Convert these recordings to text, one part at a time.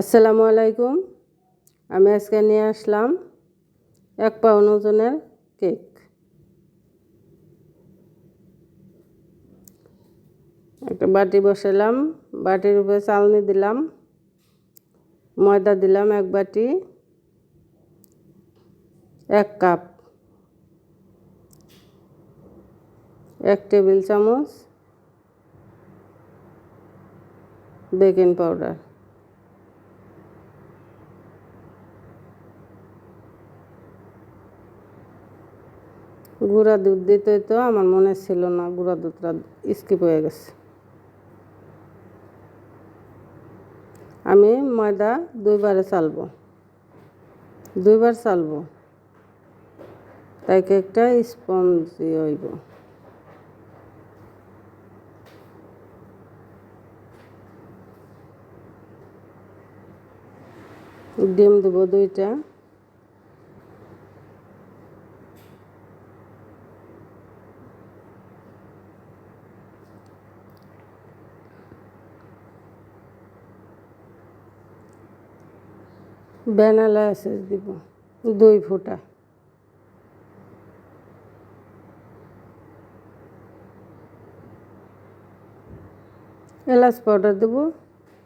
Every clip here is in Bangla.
আসসালামু আলাইকুম। আমি আজকে নিয়ে আসলাম এক পাউন ওজনের কেক। একটা বাটি বসালাম, বাটির উপরে চালনি দিলাম, ময়দা দিলাম এক বাটি, এক কাপ, এক টেবিল চামচ বেকিং পাউডার। গুঁড়া দুধ দিতে তো আমার মনে ছিল না গুঁড়া দুধটা স্কিপ হয়ে গেছে। আমি ময়দা দুইবারে চালবো, দুইবার চালবো তাই কেকটা স্পঞ্জি হইব। ডিম দেবো দুইটা। ভ্যানিলা এসেস দিব, দুই ফুটা। এলাচ পাউডার দেব,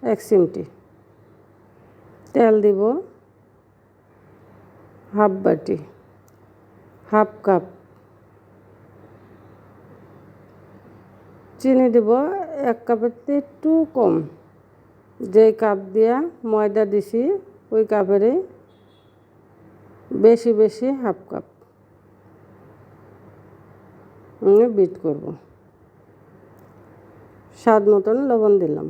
এক চিমটি। তেল দিব, হাফ বাটি, হাফ কাপ। চিনি দিব, এক কাপের একটু কম। যেই কাপ দিয়া ময়দা দিছি ওই কাপেরই বেশি বেশি হাফ কাপ। বিট করব। স্বাদ মতন লবণ দিলাম।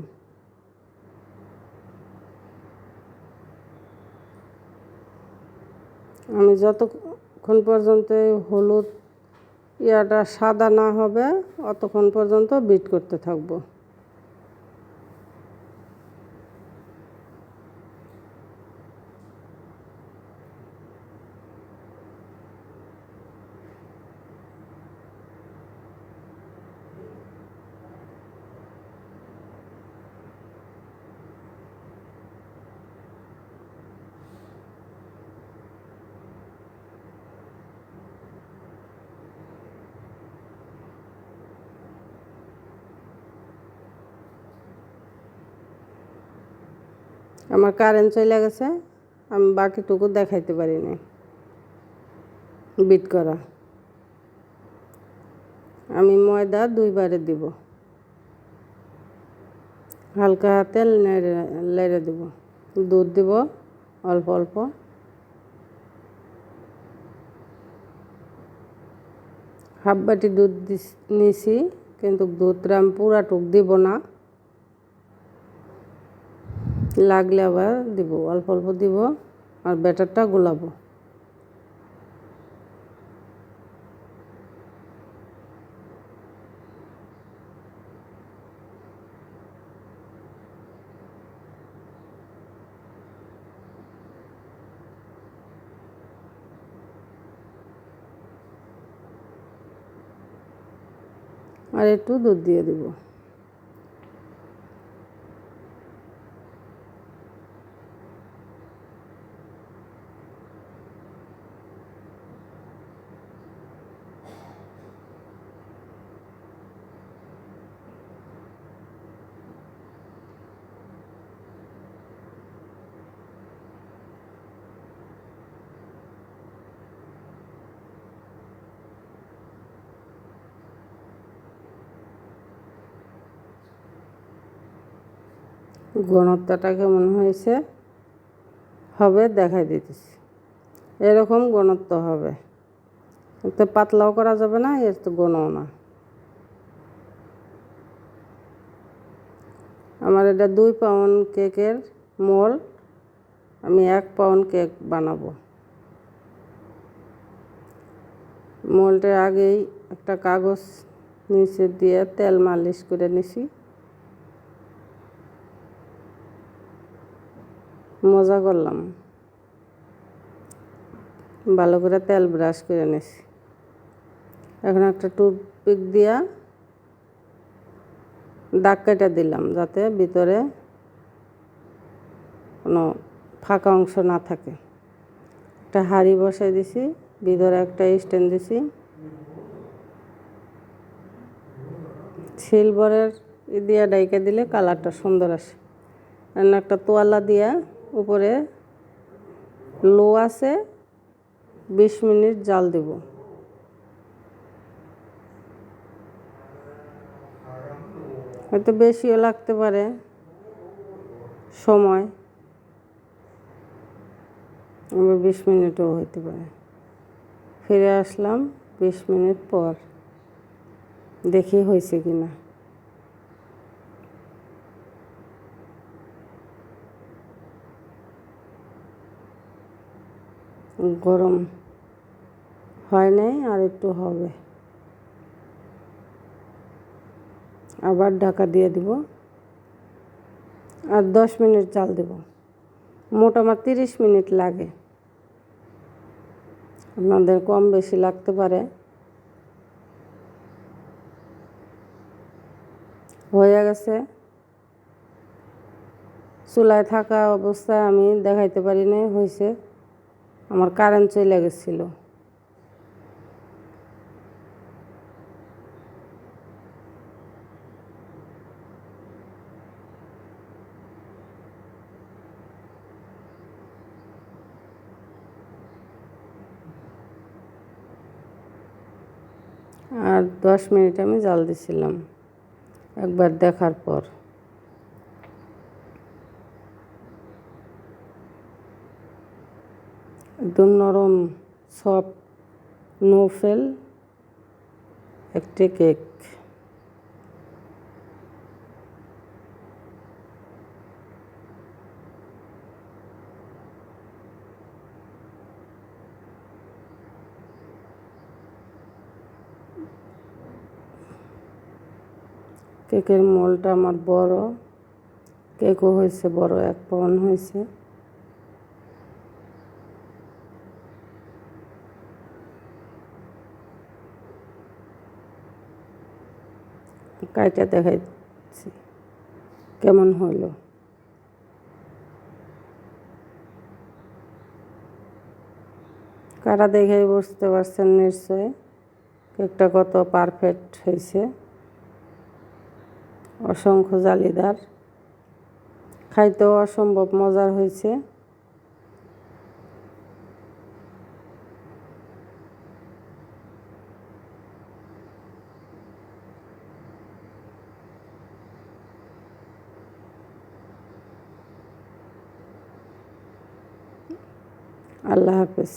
আমি যতক্ষণ পর্যন্ত হলুদ ইয়াটা সাদা না হবে, অতক্ষণ পর্যন্ত বিট করতে থাকব। আমার কারেন্ট চলে গেছে, আমি বাকিটুকু দেখাইতে পারি পারিনি বিট করা। আমি ময়দা দুইবারে দিব। হালকা হাতে নেড়ে, লেড়ে দিব। দুধ দিব, অল্প অল্প। হাফ বাটি দুধ নিছি, কিন্তু দুধটা আমি পুরাটুক দিব না। লাগলে আবার দিব অল্প অল্প দিব আর ব্যাটারটা গোলাবো। আর একটু দুধ দিয়ে দিব। ঘনত্বটা কেমন হয়েছে, হবে দেখাই দিতেছি। এরকম ঘনত্ব হবে। তো পাতলাও করা যাবে না, এর তো ঘনও না। আমার এটা দুই পাউন্ড কেকের মোল, আমি এক পাউন্ড কেক বানাবো। মোলটা আগেই একটা কাগজ নিচে দিয়ে তেল মালিশ করে নিছি। মজা করলাম। ভালো করে তেল ব্রাশ করে নিছি। এখন একটা টুথপিক দিয়া দাগ কেটে দিলাম যাতে ভিতরে কোনো ফাঁকা অংশ না থাকে। একটা হাঁড়ি বসাই দিছি, ভিতরে একটা স্ট্যান্ড দিছি। সিলভারের দিয়া ডাইকে দিলে কালারটা সুন্দর আসে। একটা তোয়ালা দিয়া উপরে লো আছে, বিশ মিনিট জাল দেব। হয়তো বেশিও লাগতে পারে সময়। আবার বিশ মিনিটও হইতে পারে। ফিরে আসলাম বিশ মিনিট পর। দেখি হয়েছে কি না গরম হয় নাই আর একটু হবে। আবার ঢাকা দিয়ে দিব। আর দশ মিনিট চাল দেব। মোট আমার তিরিশ মিনিট লাগে। আপনাদের কম বেশি লাগতে পারে। হয়ে গেছে। চুলায় থাকা অবস্থায় আমি দেখাইতে পারি নাই হয়েছে আমার কারেন্ট চলে গেছিল। আর দশ মিনিট আমি জাল দিছিলাম একবার দেখার পর। একদম নরম সফট নো ফেল একটি কেক কেকের মোলটা আমার বড়। কেকও হয়েছে বড়, এক পাউন্ড হয়েছে। কাইটা দেখাইছি। কেমন হইল? কারা দেখেই বুঝতে পারছেন নিশ্চয় কেকটা কত পারফেক্ট হয়েছে অসংখ্য জালিদার। খাইতেও অসম্ভব মজার হয়েছে আল্লাহ হাফেজ।